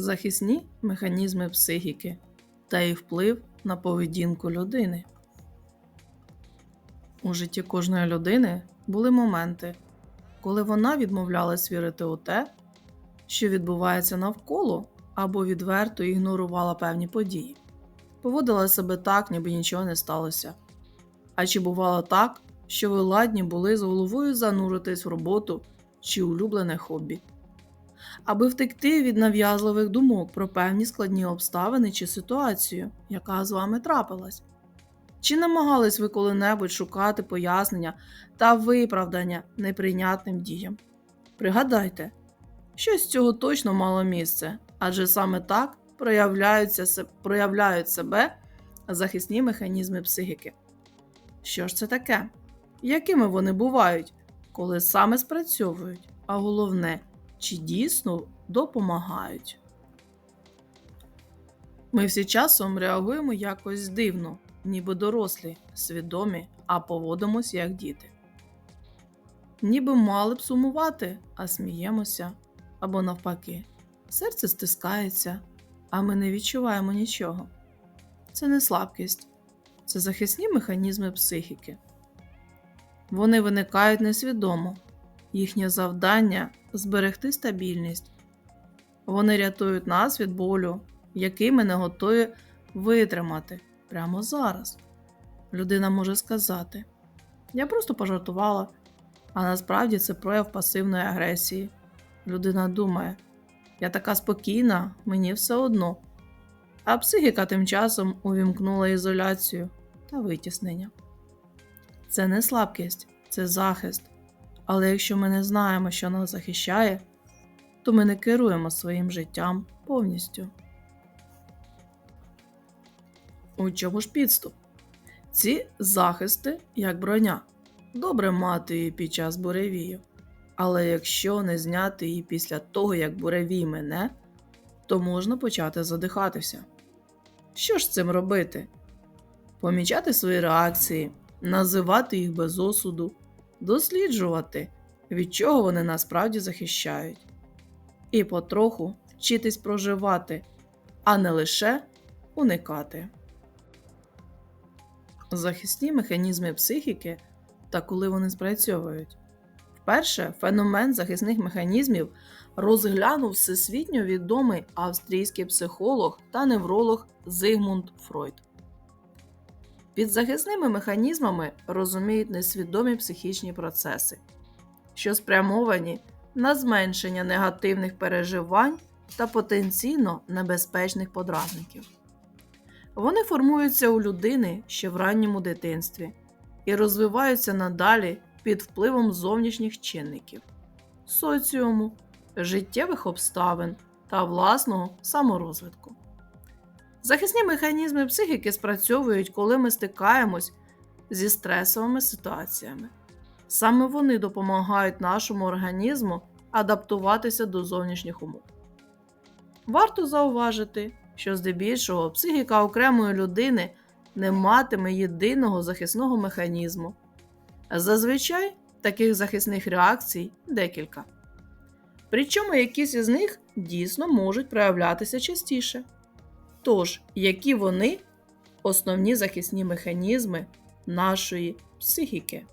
захисні механізми психіки та їх вплив на поведінку людини. У житті кожної людини були моменти, коли вона відмовлялась вірити у те, що відбувається навколо, або відверто ігнорувала певні події, поводила себе так, ніби нічого не сталося. А чи бувало так, що ви ладні були з головою зануритись в роботу чи улюблене хобі? Аби втекти від нав'язливих думок про певні складні обставини чи ситуацію, яка з вами трапилась. Чи намагались ви коли-небудь шукати пояснення та виправдання неприйнятним діям? Пригадайте, що з цього точно мало місце, адже саме так проявляються, проявляють себе захисні механізми психіки. Що ж це таке? Якими вони бувають, коли саме спрацьовують, а головне, чи дійсно допомагають. Ми всі часом реагуємо якось дивно, ніби дорослі, свідомі, а поводимось як діти. Ніби мали б сумувати, а сміємося, або навпаки, серце стискається, а ми не відчуваємо нічого. Це не слабкість, це захисні механізми психіки. Вони виникають несвідомо, Їхнє завдання зберегти стабільність. Вони рятують нас від болю, який ми не готові витримати прямо зараз. Людина може сказати: Я просто пожартувала, а насправді це прояв пасивної агресії. Людина думає, я така спокійна, мені все одно. А психіка тим часом увімкнула ізоляцію та витіснення. Це не слабкість, це захист. Але якщо ми не знаємо, що нас захищає, то ми не керуємо своїм життям повністю. У чому ж підступ? Ці захисти, як броня, добре мати її під час буревію. Але якщо не зняти її після того, як буревій мене, то можна почати задихатися. Що ж з цим робити? Помічати свої реакції, називати їх без осуду досліджувати, від чого вони насправді захищають, і потроху вчитись проживати, а не лише уникати. Захисні механізми психіки та коли вони спрацьовують. Вперше феномен захисних механізмів розглянув всесвітньо відомий австрійський психолог та невролог Зигмунд Фройд. Під захисними механізмами розуміють несвідомі психічні процеси, що спрямовані на зменшення негативних переживань та потенційно небезпечних подразників. Вони формуються у людини ще в ранньому дитинстві і розвиваються надалі під впливом зовнішніх чинників, соціуму, життєвих обставин та власного саморозвитку. Захисні механізми психіки спрацьовують, коли ми стикаємось зі стресовими ситуаціями. Саме вони допомагають нашому організму адаптуватися до зовнішніх умов. Варто зауважити, що здебільшого психіка окремої людини не матиме єдиного захисного механізму. Зазвичай таких захисних реакцій декілька. Причому якісь із них дійсно можуть проявлятися частіше. Тож, які вони основні захисні механізми нашої психіки?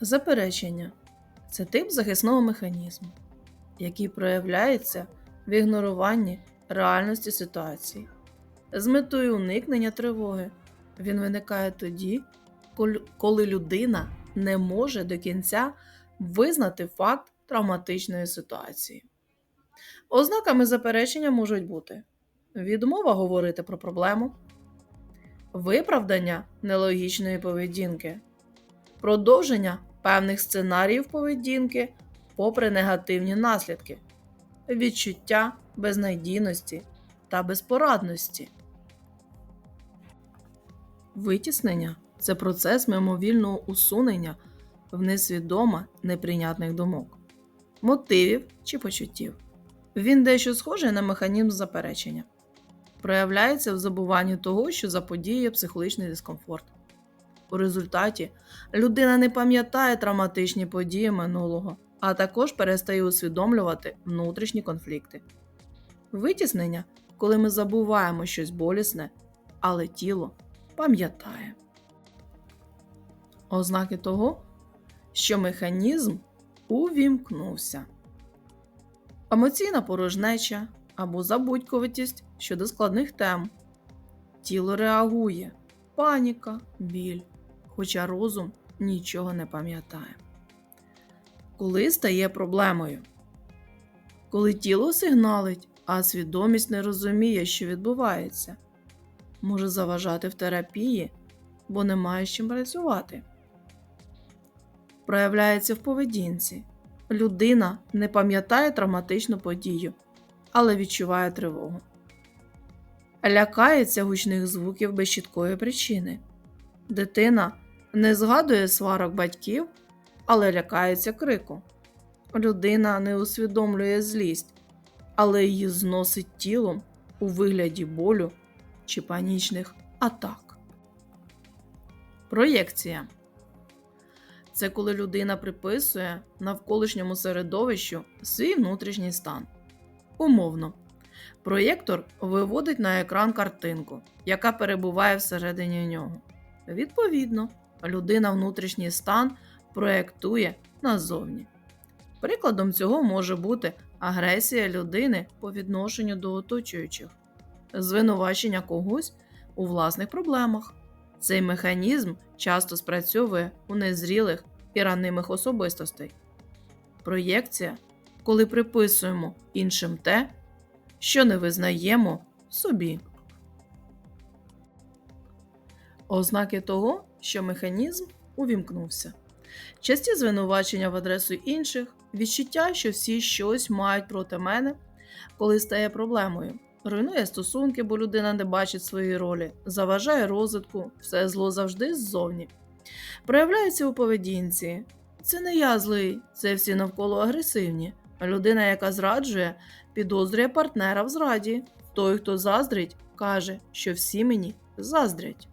Заперечення це тип захисного механізму, який проявляється в ігноруванні реальності ситуації. З метою уникнення тривоги він виникає тоді, коли людина не може до кінця визнати факт травматичної ситуації. Ознаками заперечення можуть бути відмова говорити про проблему, виправдання нелогічної поведінки, продовження певних сценаріїв поведінки попри негативні наслідки, відчуття безнадійності та безпорадності. Витіснення це процес мимовільного усунення в несвідомо неприйнятних думок, мотивів чи почуттів. Він дещо схожий на механізм заперечення, проявляється в забуванні того, що заподіює психологічний дискомфорт. У результаті людина не пам'ятає травматичні події минулого, а також перестає усвідомлювати внутрішні конфлікти. Витіснення, коли ми забуваємо щось болісне, але тіло пам'ятає. Ознаки того, що механізм увімкнувся. Емоційна порожнеча або забудьковитість щодо складних тем. Тіло реагує, паніка, біль, хоча розум нічого не пам'ятає. Коли стає проблемою, коли тіло сигналить, а свідомість не розуміє, що відбувається, може заважати в терапії, бо немає з чим працювати. Проявляється в поведінці. Людина не пам'ятає травматичну подію, але відчуває тривогу. Лякається гучних звуків без чіткої причини. Дитина не згадує сварок батьків, але лякається крику. Людина не усвідомлює злість, але її зносить тілом у вигляді болю чи панічних атак. Проєкція це коли людина приписує навколишньому середовищу свій внутрішній стан. Умовно, проєктор виводить на екран картинку, яка перебуває всередині нього. Відповідно, людина внутрішній стан проєктує назовні. Прикладом цього може бути агресія людини по відношенню до оточуючих, звинувачення когось у власних проблемах. Цей механізм часто спрацьовує у незрілих і ранимих особистостей. Проєкція, коли приписуємо іншим те, що не визнаємо собі. Ознаки того, що механізм увімкнувся. Часті звинувачення в адресу інших, відчуття, що всі щось мають проти мене, коли стає проблемою. Руйнує стосунки, бо людина не бачить свої ролі, заважає розвитку, все зло завжди ззовні. Проявляється у поведінці. Це не я злий, це всі навколо агресивні. Людина, яка зраджує, підозрює партнера в зраді. Той, хто заздрить, каже, що всі мені заздрять.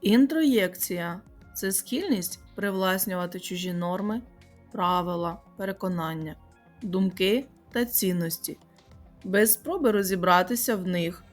Інтроєкція це схильність привласнювати чужі норми, правила, переконання, думки та цінності, без спроби розібратися в них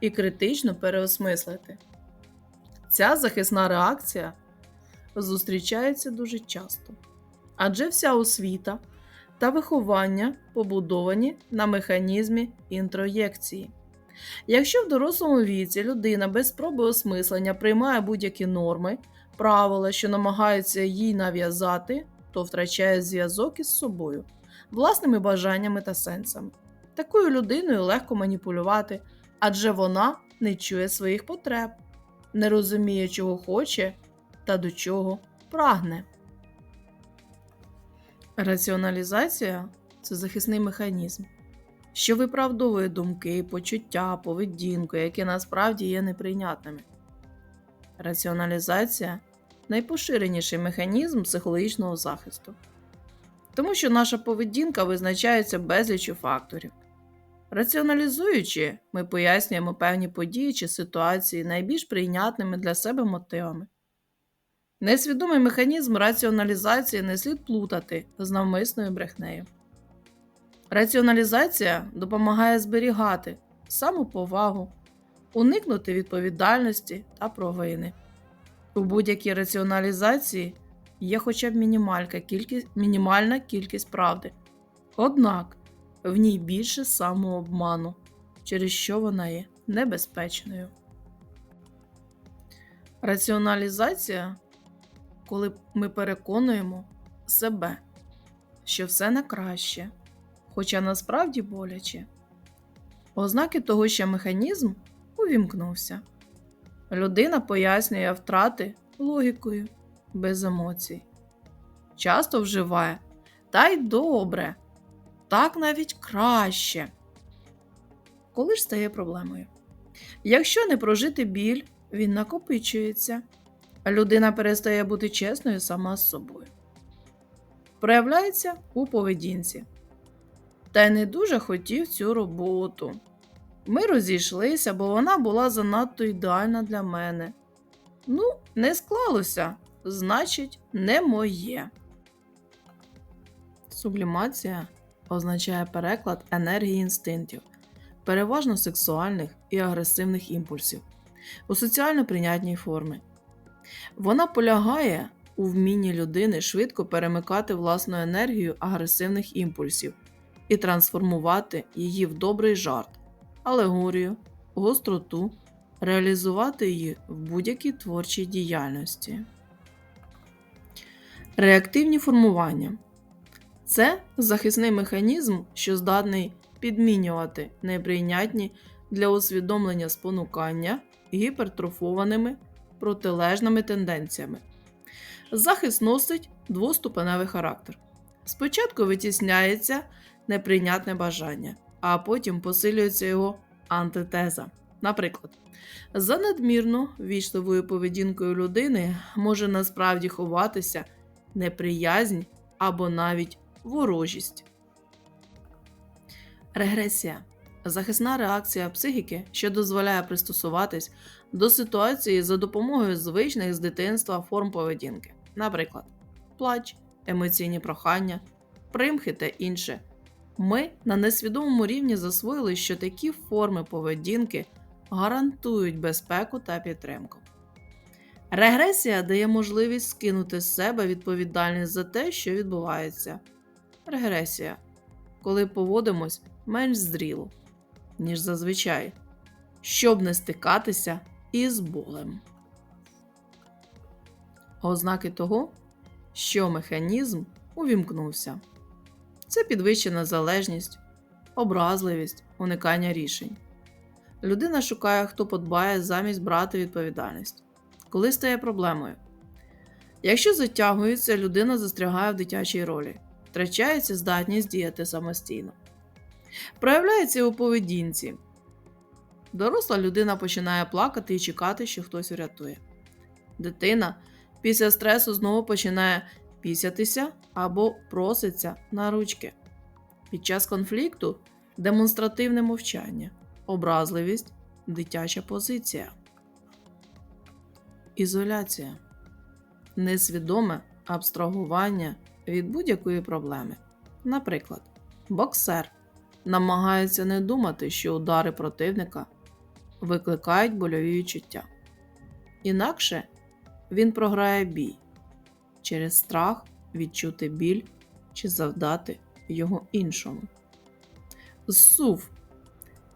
і критично переосмислити. Ця захисна реакція зустрічається дуже часто, адже вся освіта та виховання побудовані на механізмі інтроєкції. Якщо в дорослому віці людина без спроби осмислення приймає будь-які норми, правила, що намагаються їй нав'язати, то втрачає зв'язок із собою, власними бажаннями та сенсами. Такою людиною легко маніпулювати, адже вона не чує своїх потреб, не розуміє, чого хоче та до чого прагне. Раціоналізація це захисний механізм, що виправдовує думки, почуття, поведінку, які насправді є неприйнятними. Раціоналізація найпоширеніший механізм психологічного захисту, тому що наша поведінка визначається безліччю факторів. Раціоналізуючи, ми пояснюємо певні події чи ситуації найбільш прийнятними для себе мотивами. Несвідомий механізм раціоналізації не слід плутати з навмисною брехнею. Раціоналізація допомагає зберігати самоповагу, уникнути відповідальності та провини. У будь-якій раціоналізації є хоча б мінімальна кількість, мінімальна кількість правди. Однак в ній більше самообману, через що вона є небезпечною. Раціоналізація, коли ми переконуємо себе, що все на краще, хоча насправді боляче. Ознаки того, що механізм увімкнувся. Людина пояснює втрати логікою, без емоцій. Часто вживає та й добре, так навіть краще. Коли ж стає проблемою? Якщо не прожити біль, він накопичується, а людина перестає бути чесною сама з собою. Проявляється у поведінці. Та й не дуже хотів цю роботу. Ми розійшлися, бо вона була занадто ідеальна для мене. Ну, не склалося, значить, не моє. Сублімація означає переклад енергії інстинктів, переважно сексуальних і агресивних імпульсів, у соціально прийнятній формі. Вона полягає у вмінні людини швидко перемикати власну енергію агресивних імпульсів і трансформувати її в добрий жарт, алегорію, гостроту, реалізувати її в будь-якій творчій діяльності. Реактивні формування це захисний механізм, що здатний підмінювати неприйнятні для усвідомлення спонукання гіпертрофованими протилежними тенденціями. Захист носить двоступеневий характер. Спочатку витісняється неприйнятне бажання, а потім посилюється його антитеза. Наприклад, за надмірно вічливою поведінкою людини може насправді ховатися неприязнь або навіть ворожість. Регресія захисна реакція психіки, що дозволяє пристосуватись до ситуації за допомогою звичних з дитинства форм поведінки, наприклад, плач, емоційні прохання, примхи та інше. Ми на несвідомому рівні засвоїли, що такі форми поведінки гарантують безпеку та підтримку. Регресія дає можливість скинути з себе відповідальність за те, що відбувається. Регресія, коли поводимось менш зріло, ніж зазвичай, щоб не стикатися із болем. Ознаки того, що механізм увімкнувся. Це підвищена залежність, образливість, уникання рішень. Людина шукає, хто подбає замість брати відповідальність коли стає проблемою. Якщо затягується, людина застрягає в дитячій ролі, втрачається здатність діяти самостійно. Проявляється у поведінці. Доросла людина починає плакати і чекати, що хтось врятує. Дитина після стресу знову починає пісятися або проситься на ручки. Під час конфлікту демонстративне мовчання, образливість, дитяча позиція. Ізоляція несвідоме абстрагування від будь-якої проблеми. Наприклад, боксер намагається не думати, що удари противника викликають больові відчуття. Інакше він програє бій через страх відчути біль чи завдати його іншому. Зсув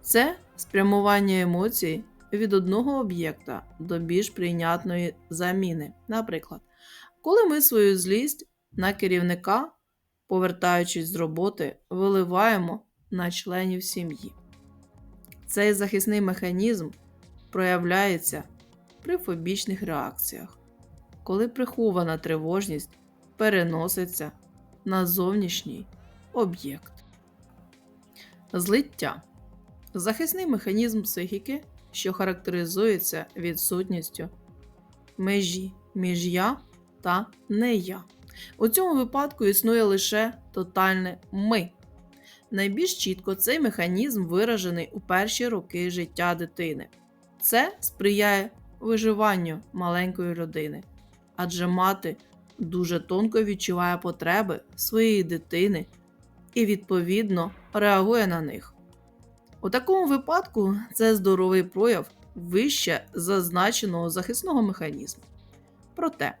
це спрямування емоцій від одного об'єкта до більш прийнятної заміни. Наприклад, коли ми свою злість на керівника, повертаючись з роботи, виливаємо на членів сім'ї. Цей захисний механізм проявляється при фобічних реакціях, коли прихована тривожність переноситься на зовнішній об'єкт. Злиття захисний механізм психіки, що характеризується відсутністю межі між я та не я. У цьому випадку існує лише тотальне ми. Найбільш чітко цей механізм виражений у перші роки життя дитини. Це сприяє виживанню маленької людини, адже мати дуже тонко відчуває потреби своєї дитини і, відповідно, реагує на них. У такому випадку це здоровий прояв вище зазначеного захисного механізму. Проте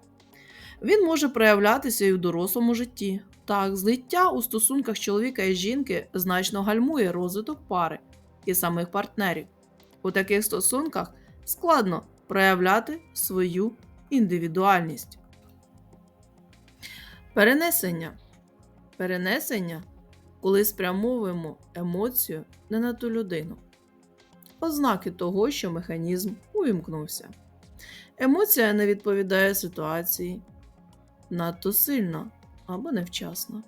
він може проявлятися і в дорослому житті. Так, злиття у стосунках чоловіка і жінки значно гальмує розвиток пари і самих партнерів. У таких стосунках складно проявляти свою індивідуальність. Перенесення. Перенесення коли спрямовуємо емоцію не на ту людину. Ознаки того, що механізм увімкнувся. Емоція не відповідає ситуації надто сильно або невчасно.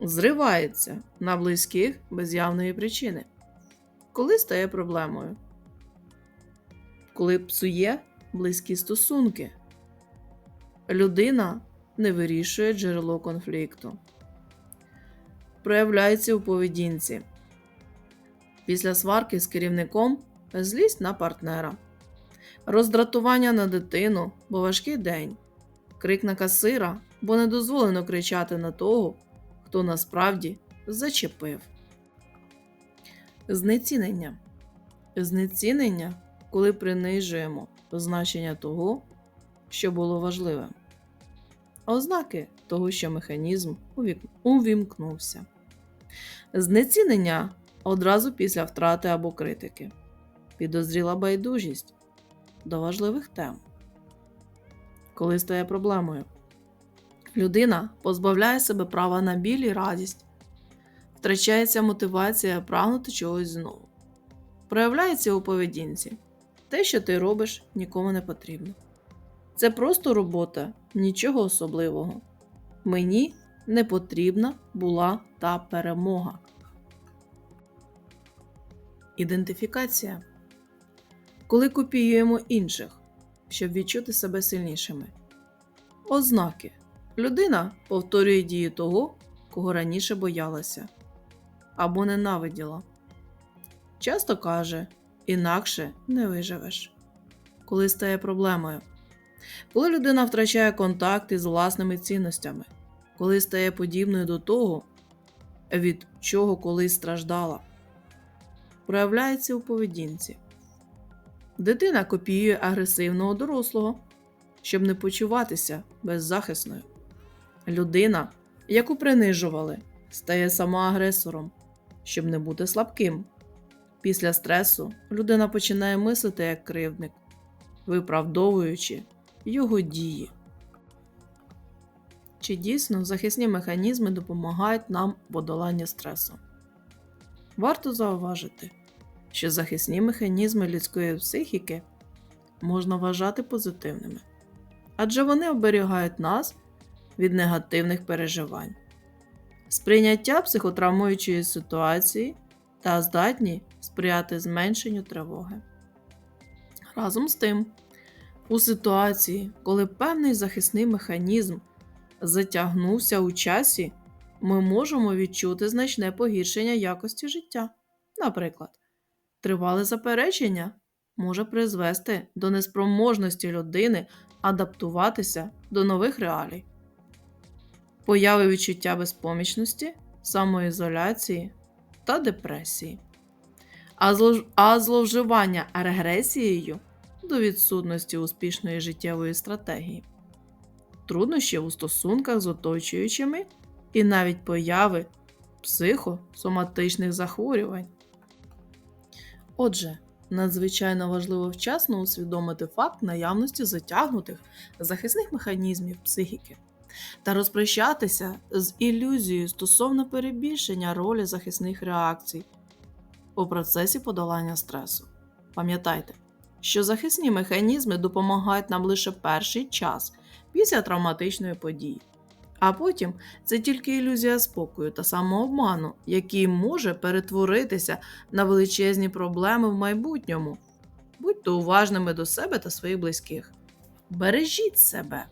Зривається на близьких без явної причини. Коли стає проблемою, коли псує близькі стосунки, людина не вирішує джерело конфлікту проявляється у поведінці. Після сварки з керівником злість на партнера, роздратування на дитину, бо важкий день, крик на касира, бо не дозволено кричати на того, хто насправді зачепив. Знецінення. Знецінення, коли принижуємо значення того, що було важливим. Ознаки того, що механізм увімкнувся. Знецінення одразу після втрати або критики. Підозріла байдужість до важливих тем. Коли стає проблемою. Людина позбавляє себе права на біль і радість, втрачається мотивація прагнути чогось знову. Проявляється у поведінці. Те, що ти робиш, нікому не потрібно. Це просто робота, нічого особливого. Мені не потрібна була та перемога. Ідентифікація. Коли копіюємо інших, щоб відчути себе сильнішими. Ознаки. Людина повторює дії того, кого раніше боялася або ненавиділа. Часто каже, інакше не виживеш. Коли стає проблемою. Коли людина втрачає контакт із власними цінностями, коли стає подібною до того, від чого колись страждала, проявляється у поведінці. Дитина копіює агресивного дорослого, щоб не почуватися беззахисною. Людина, яку принижували, стає сама агресором, щоб не бути слабким. Після стресу людина починає мислити як кривдник, виправдовуючи його дії. Чи дійсно захисні механізми допомагають нам в подоланні стресу? Варто зауважити, що захисні механізми людської психіки можна вважати позитивними, адже вони оберігають нас від негативних переживань, сприйняття психотравмуючої ситуації та здатні сприяти зменшенню тривоги. Разом з тим, у ситуації, коли певний захисний механізм затягнувся у часі, ми можемо відчути значне погіршення якості життя. Наприклад, тривале заперечення може призвести до неспроможності людини адаптуватися до нових реалій, появи відчуття безпомічності, самоізоляції та депресії. А зловживання регресією до відсутності успішної життєвої стратегії, труднощі у стосунках з оточуючими і навіть появи психосоматичних захворювань. Отже, надзвичайно важливо вчасно усвідомити факт наявності затягнутих захисних механізмів психіки та розпрощатися з ілюзією стосовно перебільшення ролі захисних реакцій у процесі подолання стресу. Пам'ятайте, що захисні механізми допомагають нам лише перший час після травматичної події. А потім це тільки ілюзія спокою та самообману, який може перетворитися на величезні проблеми в майбутньому. Будьте уважними до себе та своїх близьких. Бережіть себе.